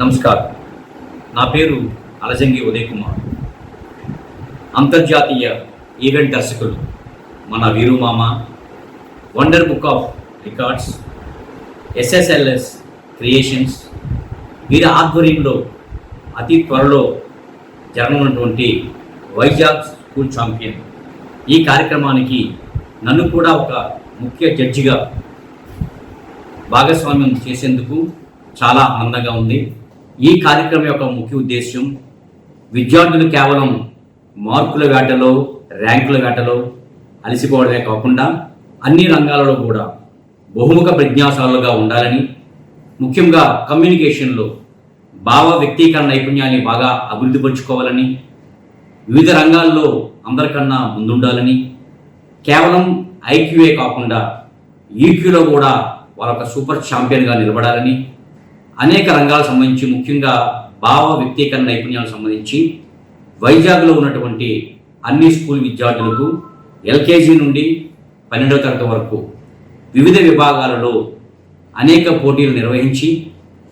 నమస్కారం. నా పేరు అలజంగి ఉదయ్ కుమార్ అంతర్జాతీయ ఈవెంట్ దర్శకులు మన Veeru Mama wonder book of records SSLS creations వీరి ఆధ్వర్యంలో అతి త్వరలో జరగనున్నటువంటి వైజాగ్ స్కూల్ ఛాంపియన్. ఈ కార్యక్రమానికి నన్ను కూడా ఒక ముఖ్య జడ్జిగా భాగస్వామ్యం చేసేందుకు చాలా ఆనందంగా ఉంది. ఈ కార్యక్రమం యొక్క ముఖ్య ఉద్దేశ్యం విద్యార్థులు కేవలం మార్కుల వేటలో ర్యాంకుల వేటలో అలసిపోవడమే కాకుండా అన్ని రంగాలలో కూడా బహుముఖ ప్రజ్ఞాశాలుగా ఉండాలని ముఖ్యంగా కమ్యూనికేషన్లో భావ వ్యక్తీకరణ నైపుణ్యాన్ని బాగా అభివృద్ధి పరుచుకోవాలని వివిధ రంగాల్లో అందరికన్నా ముందుండాలని కేవలం ఐక్యూఏ కాకుండా ఈక్యూలో కూడా వారు ఒక సూపర్ ఛాంపియన్గా నిలబడాలని అనేక రంగాలకు సంబంధించి ముఖ్యంగా భావ వ్యక్తీకరణ నైపుణ్యాలకు సంబంధించి వైజాగ్లో ఉన్నటువంటి అన్ని స్కూల్ విద్యార్థులకు ఎల్కేజీ నుండి పన్నెండవ తరగతి వరకు వివిధ విభాగాలలో అనేక పోటీలు నిర్వహించి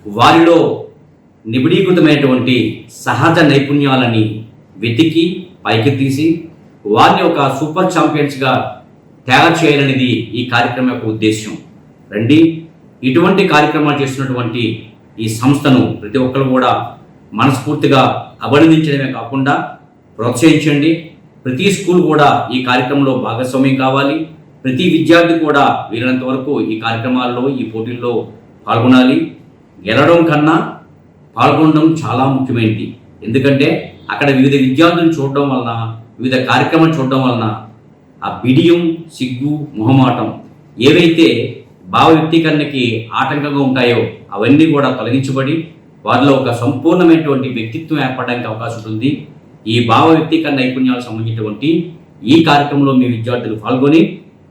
వారిలో నిబిడీకృతమైనటువంటి సహజ నైపుణ్యాలని వెతికి పైకి తీసి వారిని ఒక సూపర్ ఛాంపియన్స్గా తయారు చేయాలనేది ఈ కార్యక్రమం యొక్క ఉద్దేశం రండి. ఇటువంటి కార్యక్రమాలు చేస్తున్నటువంటి ఈ సంస్థను ప్రతి ఒక్కరు కూడా మనస్ఫూర్తిగా అభినందించడమే కాకుండా ప్రోత్సహించండి. ప్రతి స్కూల్ కూడా ఈ కార్యక్రమంలో భాగస్వామ్యం కావాలి. ప్రతి విద్యార్థి కూడా వీలైనంత వరకు ఈ కార్యక్రమాల్లో ఈ పోటీల్లో పాల్గొనాలి. గెలడం కన్నా పాల్గొనడం చాలా ముఖ్యమైనది. ఎందుకంటే అక్కడ వివిధ విద్యార్థులను చూడడం వలన వివిధ కార్యక్రమాలు చూడడం వలన ఆ బిడియం సిగ్గు మొహమాటం ఏవైతే భావ వ్యక్తీకరణకి ఆటంకంగా ఉంటాయో అవన్నీ కూడా తొలగించబడి వారిలో ఒక సంపూర్ణమైనటువంటి వ్యక్తిత్వం ఏర్పడడానికి అవకాశం ఉంటుంది. ఈ భావ వ్యక్తీకరణ నైపుణ్యాలకు సంబంధించినటువంటి ఈ కార్యక్రమంలో మీ విద్యార్థులు పాల్గొని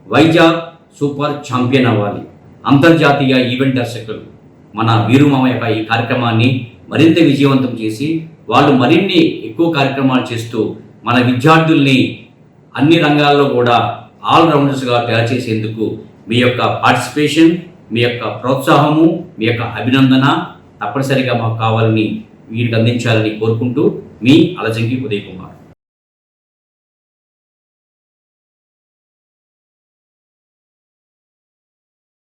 వైజాగ్ సూపర్ ఛాంపియన్ అవ్వాలి. అంతర్జాతీయ ఈవెంట్ దర్శకులు మన వీరుమామ యొక్క ఈ కార్యక్రమాన్ని మరింత విజయవంతం చేసి వాళ్ళు మరిన్ని ఎక్కువ కార్యక్రమాలు చేస్తూ మన విద్యార్థుల్ని అన్ని రంగాల్లో కూడా ఆల్ రౌండర్స్గా తయారు చేసేందుకు మీ యొక్క పార్టిసిపేషన్ మీ యొక్క ప్రోత్సాహము మీ యొక్క అభినందన తప్పనిసరిగా మాకు కావాలని వీరికి అందించాలని కోరుకుంటూ మీ అలజంకి ఉదయ్ కుమార్.